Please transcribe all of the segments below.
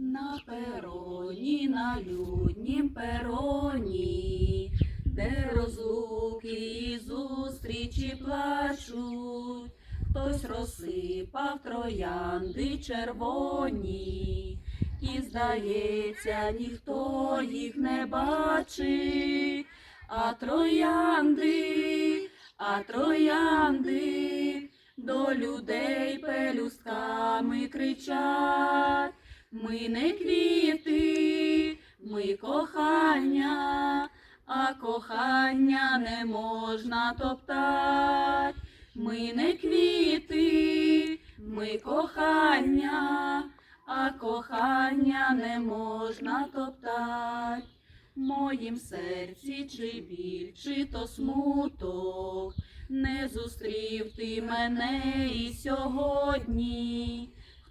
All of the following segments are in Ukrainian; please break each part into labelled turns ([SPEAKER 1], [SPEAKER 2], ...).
[SPEAKER 1] На пероні, на люднім пероні, де розлуки і зустрічі плачуть, хтось розсипав троянди червоні, і, здається, ніхто їх не бачить, а троянди, а троянди до людей пелюстками кричать. Ми не квіти, ми кохання, а кохання не можна топтать. Ми не квіти, ми кохання, а кохання не можна топтать. Моїм серці чи біль, чи то смуток, не зустрів ти мене і сьогодні.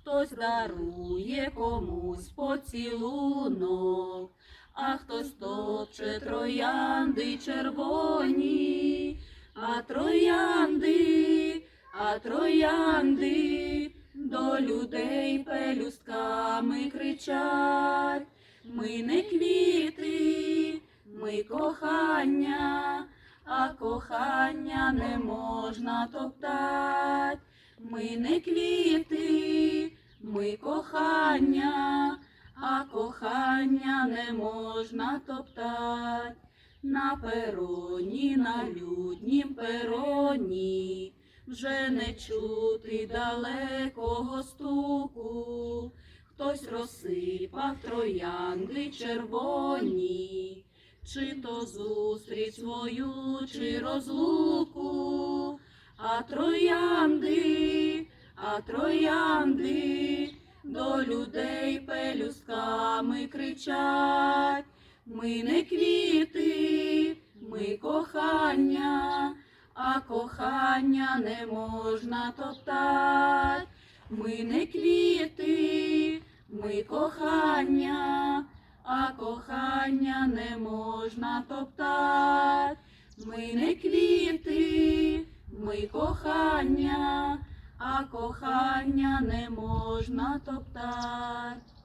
[SPEAKER 1] Хтось дарує комусь поцілунок, а хтось топче троянди червоні, а троянди, а троянди до людей пелюстками кричать. Ми не квіти, ми кохання, а кохання не можна топтать. Ми не квіти, ми кохання, а кохання не можна топтать. На пероні, на люднім пероні, вже не чути далекого стуку. Хтось розсипав троянди червоні, чи то зустріч свою, чи розлуку, а троянди, а троянди до людей пелюстками кричать. Ми не квіти, ми кохання, а кохання не можна топтать. Ми не квіти, ми кохання, а кохання не можна топтать. Ми не квіти, ми кохання, а кохання не можна топтать.